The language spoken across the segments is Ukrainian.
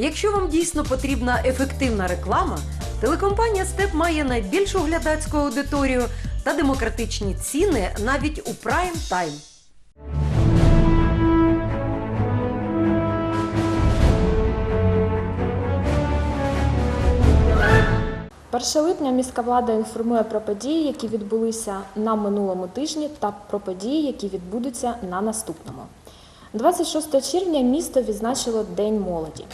Якщо вам дійсно потрібна ефективна реклама, телекомпанія Степ має найбільшу глядацьку аудиторію та демократичні ціни навіть у прайм тайм. 1 липня міська влада інформує про події, які відбулися на минулому тижні, та про події, які відбудуться на наступному. 26 червня місто відзначило День молоді.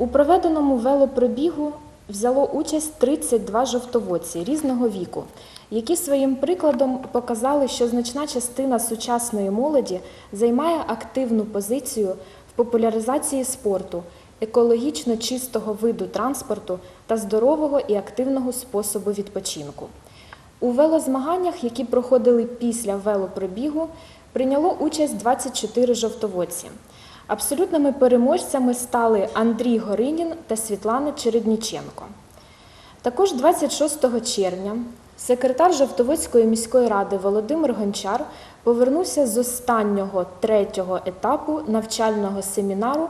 У проведеному велопробігу взяло участь 32 жовтоводці різного віку, які своїм прикладом показали, що значна частина сучасної молоді займає активну позицію в популяризації спорту, екологічно чистого виду транспорту та здорового і активного способу відпочинку. У велозмаганнях, які проходили після велопробігу, прийняло участь 24 жовтоводці. Абсолютними переможцями стали Андрій Горинін та Світлана Чередніченко. Також 26 червня секретар Жовтоводської міської ради Володимир Гончар повернувся з останнього третього етапу навчального семінару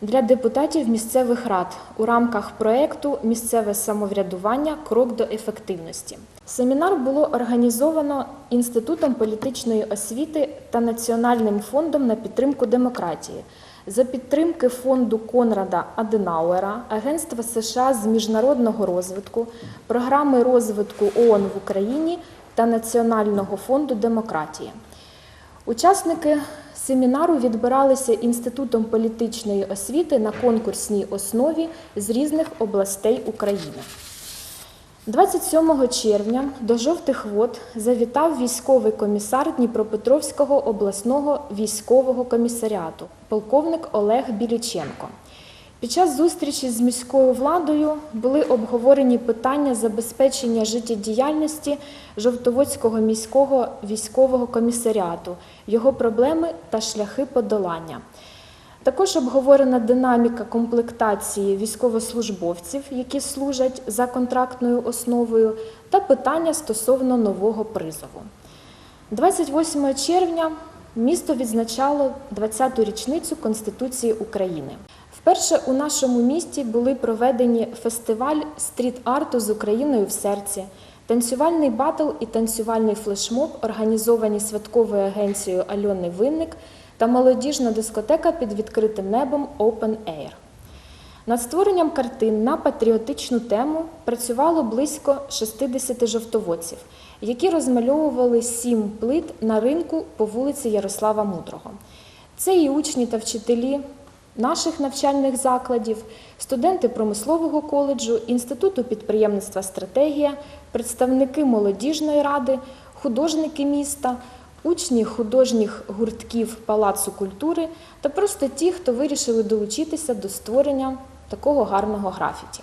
для депутатів місцевих рад у рамках проєкту Місцеве самоврядування Крок до ефективності. Семінар було організовано Інститутом політичної освіти та Національним фондом на підтримку демократії за підтримки фонду Конрада Аденауера, Агентства США з міжнародного розвитку, програми розвитку ООН в Україні та Національного фонду демократії. Учасники семінару відбиралися Інститутом політичної освіти на конкурсній основі з різних областей України. 27 червня до жовтих вод завітав військовий комісар Дніпропетровського обласного військового комісаріату, полковник Олег Біліченко. Під час зустрічі з міською владою були обговорені питання забезпечення життєдіяльності Жовтоводського міського військового комісаріату, його проблеми та шляхи подолання. Також обговорена динаміка комплектації військовослужбовців, які служать за контрактною основою, та питання стосовно нового призову. 28 червня місто відзначало 20-ту річницю Конституції України. Вперше у нашому місті були проведені фестиваль стріт-арту з Україною в серці, танцювальний батл і танцювальний флешмоб, організовані святковою агенцією Альони Винник та молодіжна дискотека під відкритим небом Open Air. Над створенням картин на патріотичну тему працювало близько 60 жовтоводців, які розмальовували сім плит на ринку по вулиці Ярослава Мудрого. Це і учні та вчителі наших навчальних закладів, студенти промислового коледжу, Інституту підприємництва Стратегія, представники молодіжної ради, художники міста, учні художніх гуртків Палацу культури та просто ті, хто вирішили долучитися до створення такого гарного графіті.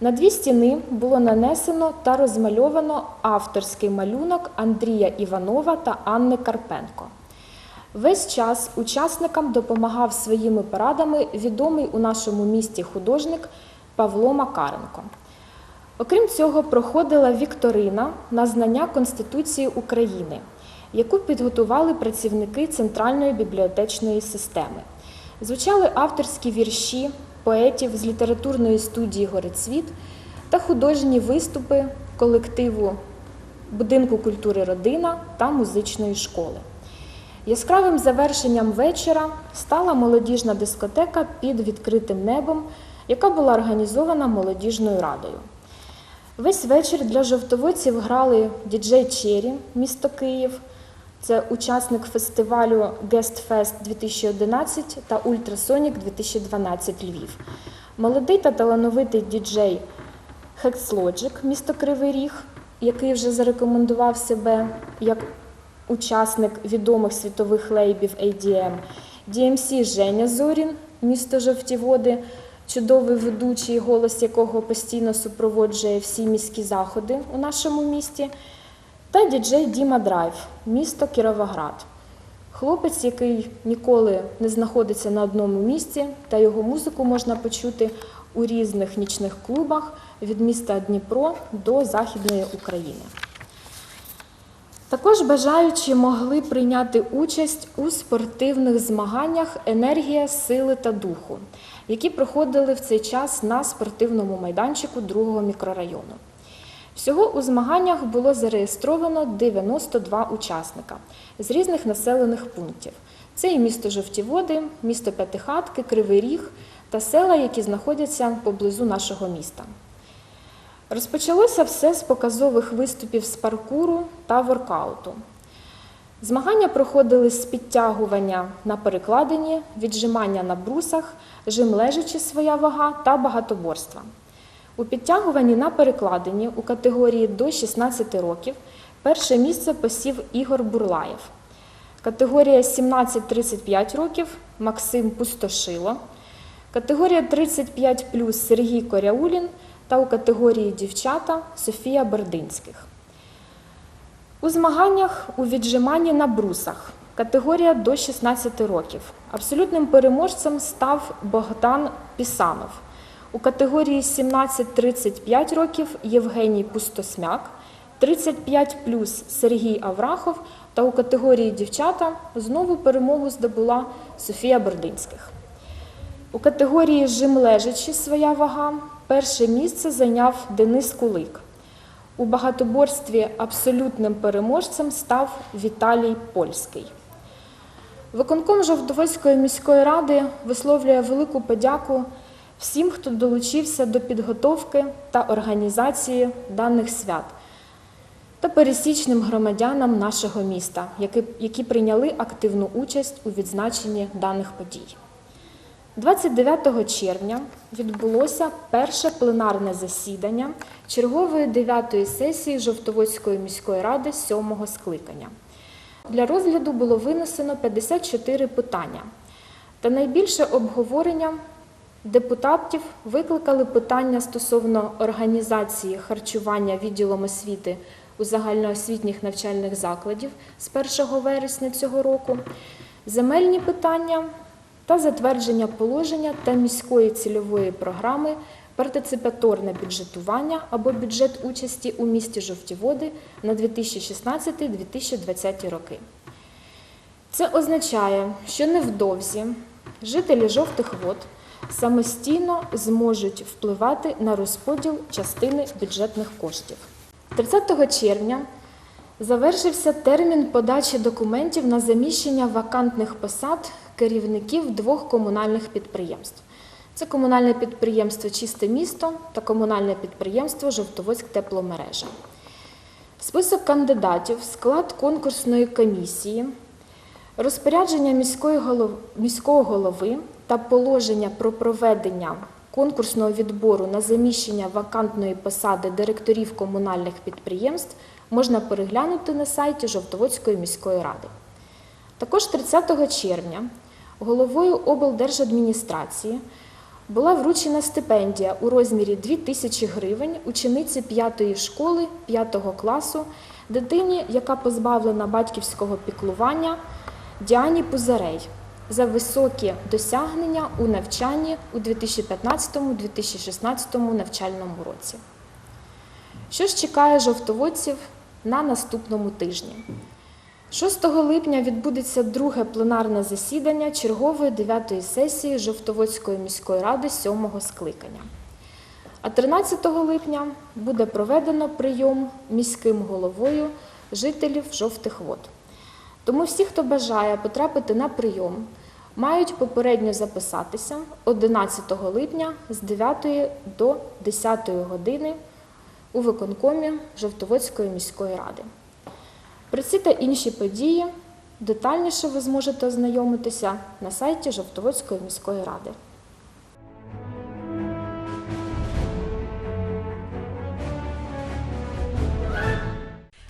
На дві стіни було нанесено та розмальовано авторський малюнок Андрія Іванова та Анни Карпенко. Весь час учасникам допомагав своїми порадами відомий у нашому місті художник Павло Макаренко. Окрім цього, проходила вікторина на знання Конституції України, яку підготували працівники Центральної бібліотечної системи. Звучали авторські вірші поетів з літературної студії Горецвіт та художні виступи колективу Будинку культури Родина та музичної школи. Яскравим завершенням вечора стала молодіжна дискотека під відкритим небом, яка була організована молодіжною радою. Весь вечір для жовтоводців грали діджей Чері, місто Київ. Це учасник фестивалю Fest 2011 та Ультрасонік 2012 Львів. Молодий та талановитий діджей Hexlogic, місто Кривий Ріг, який вже зарекомендував себе як учасник відомих світових лейбів ADM, DMC Женя Зорін, місто Жовті Води, чудовий ведучий, голос якого постійно супроводжує всі міські заходи у нашому місті, та діджей Діма Драйв, місто Кіровоград. Хлопець, який ніколи не знаходиться на одному місці, та його музику можна почути у різних нічних клубах від міста Дніпро до Західної України. Також бажаючі могли прийняти участь у спортивних змаганнях Енергія сили та духу, які проходили в цей час на спортивному майданчику другого мікрорайону. Всього у змаганнях було зареєстровано 92 учасника з різних населених пунктів. Це і місто Жовтіводи, місто П'ятихатки, Кривий Ріг та села, які знаходяться поблизу нашого міста. Розпочалося все з показових виступів з паркуру та воркауту. Змагання проходили з підтягування на перекладині, віджимання на брусах, жим лежачи своя вага та багатоборства. У підтягуванні на перекладині у категорії до 16 років перше місце посів Ігор Бурлаєв. Категорія 17-35 років Максим Пустошило. Категорія 35 Сергій Коряулін та у категорії дівчата Софія Бердинських. У змаганнях у віджиманні на брусах категорія до 16 років. Абсолютним переможцем став Богдан Пісанов. У категорії 17-35 років Євгеній Пустосмяк, 35 плюс Сергій Аврахов та у категорії дівчата знову перемогу здобула Софія Бердинських. У категорії жим лежачи своя вага перше місце зайняв Денис Кулик. У багатоборстві абсолютним переможцем став Віталій Польський. Виконком Жовтоводської міської ради висловлює велику подяку всім, хто долучився до підготовки та організації даних свят та пересічним громадянам нашого міста, які, які прийняли активну участь у відзначенні даних подій. 29 червня відбулося перше пленарне засідання чергової 9-ї сесії Жовтоводської міської ради 7-го скликання. Для розгляду було винесено 54 питання. Та найбільше обговорення депутатів викликали питання стосовно організації харчування відділом освіти у загальноосвітніх навчальних закладів з 1 вересня цього року, земельні питання та затвердження положення та міської цільової програми партиципаторне бюджетування або бюджет участі у місті Жовтіводи на 2016-2020 роки. Це означає, що невдовзі жителі жовтих вод самостійно зможуть впливати на розподіл частини бюджетних коштів. 30 червня завершився термін подачі документів на заміщення вакантних посад керівників двох комунальних підприємств. Це комунальне підприємство Чисте місто та комунальне підприємство Жовтоводськ тепломережа. Список кандидатів, склад конкурсної комісії, розпорядження міського голови та положення про проведення конкурсного відбору на заміщення вакантної посади директорів комунальних підприємств можна переглянути на сайті Жовтоводської міської ради. Також 30 червня головою облдержадміністрації була вручена стипендія у розмірі 2 тисячі гривень учениці 5 школи 5 класу дитині, яка позбавлена батьківського піклування Діані Пузарей за високі досягнення у навчанні у 2015-2016 навчальному році. Що ж чекає жовтоводців на наступному тижні? 6 липня відбудеться друге пленарне засідання чергової 9-ї сесії Жовтоводської міської ради 7-го скликання. А 13 липня буде проведено прийом міським головою жителів жовтих вод. Тому всі, хто бажає потрапити на прийом, мають попередньо записатися 11 липня з 9 до 10 години у виконкомі Жовтоводської міської ради. Про ці та інші події детальніше ви зможете ознайомитися на сайті Жовтоводської міської ради.